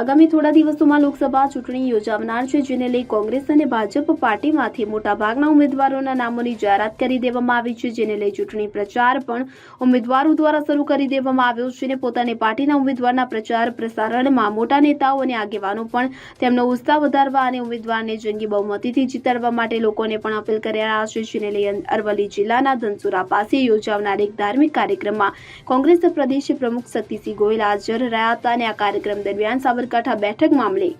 આગામી થોડા દિવસોમાં લોકસભા ચૂંટણી યોજાનાર છે, જેને લઈ કોંગ્રેસ અને ભાજપ પાર્ટીમાંથી મોટાભાગના ઉમેદવારોના નામોની જાહેરાત કરી દેવામાં આવી છે, જેને લઈ ચૂંટણી પ્રચાર પણ ઉમેદવારો દ્વારા શરૂ કરી દેવામાં આવ્યો છે અને પોતાની પાર્ટીના ઉમેદવારના પ્રચાર પ્રસારણમાં મોટા નેતાઓ અને આગેવાનો પણ તેમનો ઉત્સાહ વધારવા અને ઉમેદવારને જંગી બહુમતીથી જીતાડવા માટે લોકોને પણ અપીલ કરી રહ્યા છે, જેને લઈ અરવલ્લી જિલ્લાના ધનસુરા પાસે યોજાનાર એક ધાર્મિક કાર્યક્રમમાં કોંગ્રેસ પ્રદેશ પ્રમુખ શક્તિસિંહ ગોયલ હાજર રહ્યા હતા અને આ કાર્યક્રમ દરમિયાન સાબરકાંઠા બેઠક મામલે.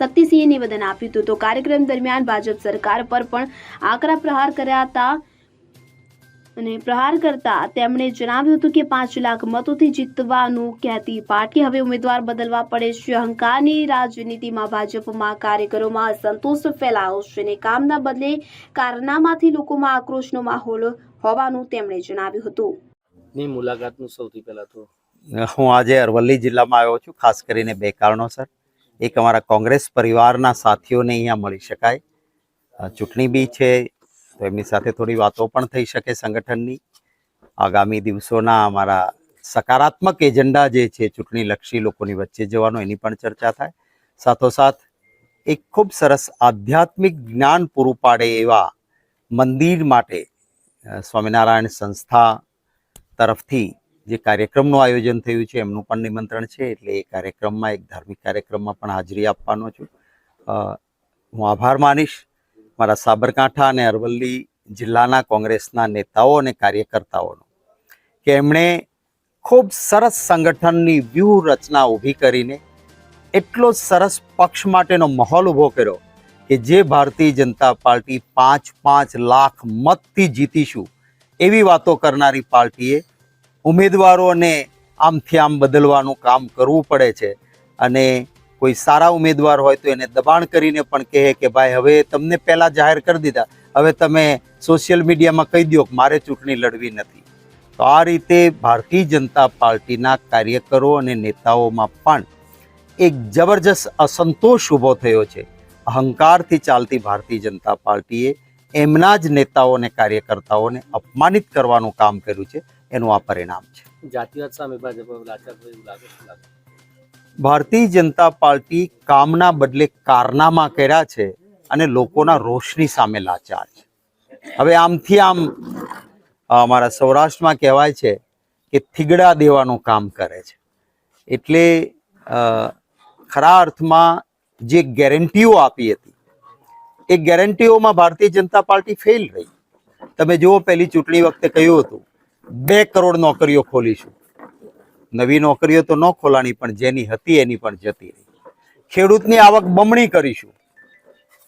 શક્તિસિંહે નિવેદન આપ્યું હતું. તો કાર્યક્રમ દરમિયાન ભાજપ સરકાર પર પણ આકરા પ્રહાર કર્યા હતા અને પ્રહાર કરતા તેમણે જણાવ્યું હતું કે પાંચ લાખ મતોથી જીતવાનું કહેતી પાર્ટી હવે ઉમેદવાર બદલવા પડે છે. અહંકારની રાજનીતિમાં ભાજપમાં કાર્યકરોમાં અસંતોષ ફેલાયો છે અને કામના બદલે કારનામાથી લોકોમાં આક્રોશનો માહોલ હોવાનું તેમણે જણાવ્યું હતું. ની મુલાકાતનું સૌથી પહેલા તો હું આજે અરવલ્લી જિલ્લામાં આવ્યો છું, ખાસ કરીને બે કારણોસર. એક, અમારા કોંગ્રેસ પરિવારના સાથીઓને અહીંયા મળી શકાય. ચૂંટણી બી છે, તો એમની સાથે થોડી વાતો પણ થઈ શકે સંગઠનની. આગામી દિવસોના અમારા સકારાત્મક એજન્ડા જે છે, ચૂંટણીલક્ષી લોકોની વચ્ચે જવાનો, એની પણ ચર્ચા થાય. સાથોસાથ, એક ખૂબ સરસ આધ્યાત્મિક જ્ઞાન પૂરું પાડે એવા મંદિર માટે સ્વામિનારાયણ સંસ્થા તરફથી જે કાર્યક્રમનું આયોજન થયું છે, એમનું પણ નિમંત્રણ છે, એટલે એ કાર્યક્રમમાં, એક ધાર્મિક કાર્યક્રમમાં પણ હાજરી આપવાનો છું. હું આભાર માનીશ. મારા સાબરકાંઠા અને અરવલ્લી જિલ્લાના કોંગ્રેસના નેતાઓ અને કાર્યકર્તાઓનો કે એમણે ખૂબ સરસ સંગઠનની વ્યૂહરચના ઊભી કરીને એટલો સરસ પક્ષ માટેનો માહોલ ઊભો કર્યો કે જે ભારતીય જનતા પાર્ટી પાંચ પાંચ લાખ મતથી જીતીશું એવી વાતો કરનારી પાર્ટીએ ઉમેદવારોને આમથી આમ બદલવાનું કામ કરવું પડે છે. અને કોઈ સારા ઉમેદવાર હોય તો એને દબાણ કરીને પણ કહે કે, ભાઈ, હવે તમને પહેલાં જાહેર કરી દીધા. હવે તમે સોશિયલ મીડિયામાં કહી દો કે, મારે ચૂંટણી લડવી નથી. તો આ રીતે ભારતીય જનતા પાર્ટીના કાર્યકરો અને નેતાઓમાં પણ એક જબરજસ્ત અસંતોષ ઊભો થયો છે. અહંકારથી ચાલતી ભારતીય જનતા પાર્ટીએ એમના જ નેતાઓ અને કાર્યકર્તાઓને અપમાનિત કરવાનું કામ કર્યું છે. એનું આ પરિણામ છે. જાતિવાદ સામે ભાજપ ભારતીય જનતા પાર્ટી કામના બદલે કારનામા કર્યા છે અને લોકોના રોષની સામે લાચાર છે. હવે આમથી આમ અમારા સૌરાષ્ટ્રમાં કહેવાય છે કે થીગડા દેવાનું કામ કરે છે. એટલે ખરા અર્થમાં જે ગેરંટીઓ આપી હતી એ ગેરંટીઓમાં ભારતીય જનતા પાર્ટી ફેલ રહી. તમે જુઓ પહેલી ચૂંટણી વખતે કહ્યું હતું બે કરોડ નોકરીઓ ખોલીશું. નવી નોકરીઓ તો ન ખોલાણી, પણ જેની હતી એની પણ જતી રહી. ખેડૂતની આવક બમણી કરીશું.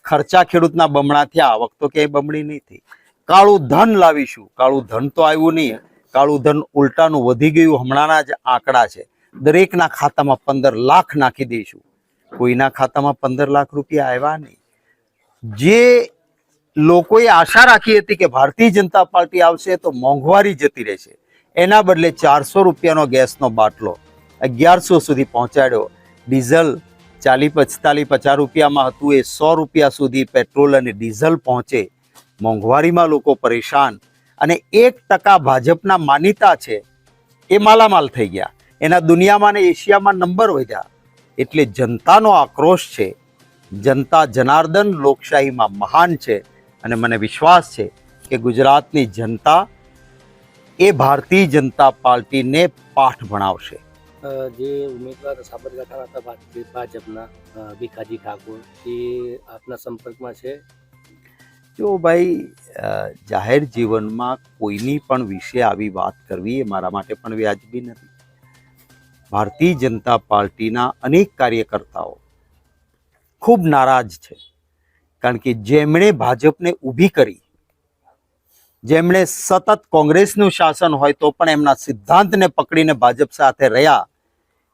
ખર્ચા ખેડૂતના બમણા થયા, આવક તો ક્યાંય બમણી નહીં થઈ. કાળું ધન લાવીશું. કાળું ધન તો આવ્યું નહીં. કાળું ધન ઉલટાનું વધી ગયું, હમણાંના જ આંકડા છે. દરેકના ખાતામાં પંદર લાખ નાખી દઈશું. કોઈના ખાતામાં પંદર લાખ રૂપિયા આવ્યા નહીં. જે લોકોએ આશા રાખી હતી કે ભારતીય જનતા પાર્ટી આવશે તો મોંઘવારી જતી રહેશે. એના બદલે ચારસો રૂપિયાનો ગેસનો બાટલો અગિયારસો સુધી પહોંચાડ્યો. ડીઝલ ચાલી પચતાલી પચાસ રૂપિયામાં હતું, એ સો રૂપિયા સુધી પેટ્રોલ અને ડીઝલ પહોંચે. મોંઘવારીમાં લોકો પરેશાન. અને એક ટકા ભાજપના માનીતા છે, એ માલામાલ થઈ ગયા. એના દુનિયામાં ને એશિયામાં નંબર વધ્યા. એટલે જનતાનો આક્રોશ છે. જનતા જનાર્દન લોકશાહીમાં મહાન છે. અને મને વિશ્વાસ છે કે ગુજરાતની જનતા એ ભારતીય જનતા પાર્ટીને પાઠ ભણાવશે. જે ઉમેદવાર સાબરકાંઠાના હતા ભાજપના ભીખાજી ઠાકોર એ આપના સંપર્કમાં છે? જો ભાઈ જાહેર જીવનમાં કોઈની પણ વિશે આવી વાત કરવી એ મારા માટે પણ વ્યાજબી નથી. ભારતીય જનતા પાર્ટીના અનેક કાર્યકર્તાઓ ખૂબ નારાજ છે. કારણ કે જેમણે ભાજપને ઊભી કરી, જેમણે સતત કોંગ્રેસનું શાસન હોય તો પણ એમના સિદ્ધાંતને પકડીને ભાજપ સાથે રહ્યા,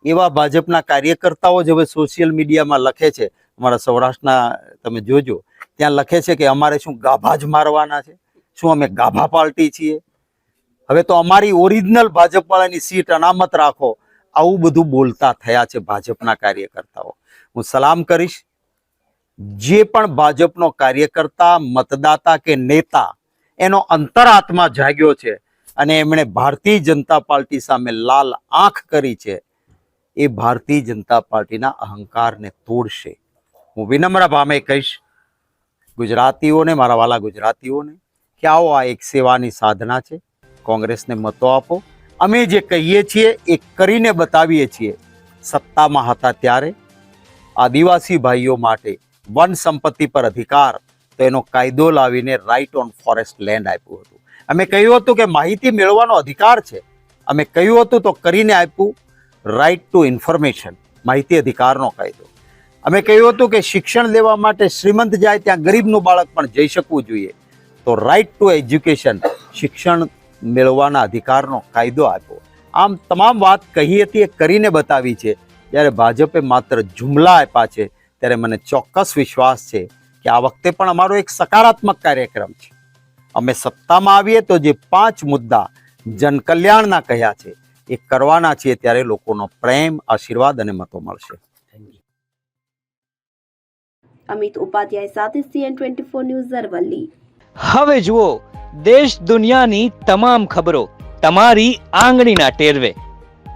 એવા ભાજપના કાર્યકર્તાઓ જ હવે સોશિયલ મીડિયામાં લખે છે. અમારા સૌરાષ્ટ્રના, તમે જોજો, ત્યાં લખે છે કે અમારે શું ગાભા જ મારવાના છે? શું અમે ગાભા પાર્ટી છીએ? હવે તો અમારી ઓરિજિનલ ભાજપવાળાની સીટ અનામત રાખો. આવું બધું બોલતા થયા છે ભાજપના કાર્યકર્તાઓ. હું સલામ કરીશ. જે પણ ભાજપનો કાર્યકર્તા, મતદાતા કે નેતા, એનો અંતરાત્મા જાગ્યો છે અને એમણે ભારતીય જનતા પાર્ટી સામે લાલ આંખ કરી છે, એ ભારતીય જનતા પાર્ટીના અહંકારને તોડશે. હું વિનમ્ર ભામે કહીશ, ગુજરાતીઓને, મારા વાલા ગુજરાતીઓને, કે આવો આ એક સેવાની સાધના છે. કોંગ્રેસને મતો આપો. અમે જે કહીએ છીએ, એ કરીને બતાવીએ છીએ. સત્તામાં હતા ત્યારે આદિવાસી ભાઈઓ માટે વન સંપત્તિ પર અધિકાર, તો એનો કાયદો લાવીને રાઇટ ઓન ફોરેસ્ટ લેન્ડ આપ્યું હતું. અમે કહ્યું હતું કે માહિતી મેળવવાનો અધિકાર છે. અમે કહ્યું હતું તો કરીને આપ્યું રાઇટ ટુ ઇન્ફોર્મેશન માહિતી અધિકારનો કાયદો. અમે કહ્યું હતું કે શિક્ષણ લેવા માટે શ્રીમંત જાય ત્યાં ગરીબનું બાળક પણ જઈ શકવું જોઈએ. તો રાઇટ ટુ એજ્યુકેશન શિક્ષણ મેળવવાના અધિકારનો કાયદો આપ્યો. આમ તમામ વાત કહી હતી એ કરીને બતાવી છે. જ્યારે ભાજપે માત્ર જુમલા આપ્યા છે ત્યારે મને ચોક્કસ વિશ્વાસ છે કે આ વખતે પણ અમારો એક સકારાત્મક કાર્યક્રમ છે. અમે સત્તામાં આવીએ તો જે પાંચ મુદ્દા જનકલ્યાણના કહ્યા છે એ કરવાના છીએ ત્યારે લોકોનો પ્રેમ આશીર્વાદ અને મતો મળશે. અમિત ઉપાધ્યાય સાથે CN twenty four news Aravalli. હવે જુઓ દેશ દુનિયાની તમામ ખબરો તમારી આંગળીના ટેરવે.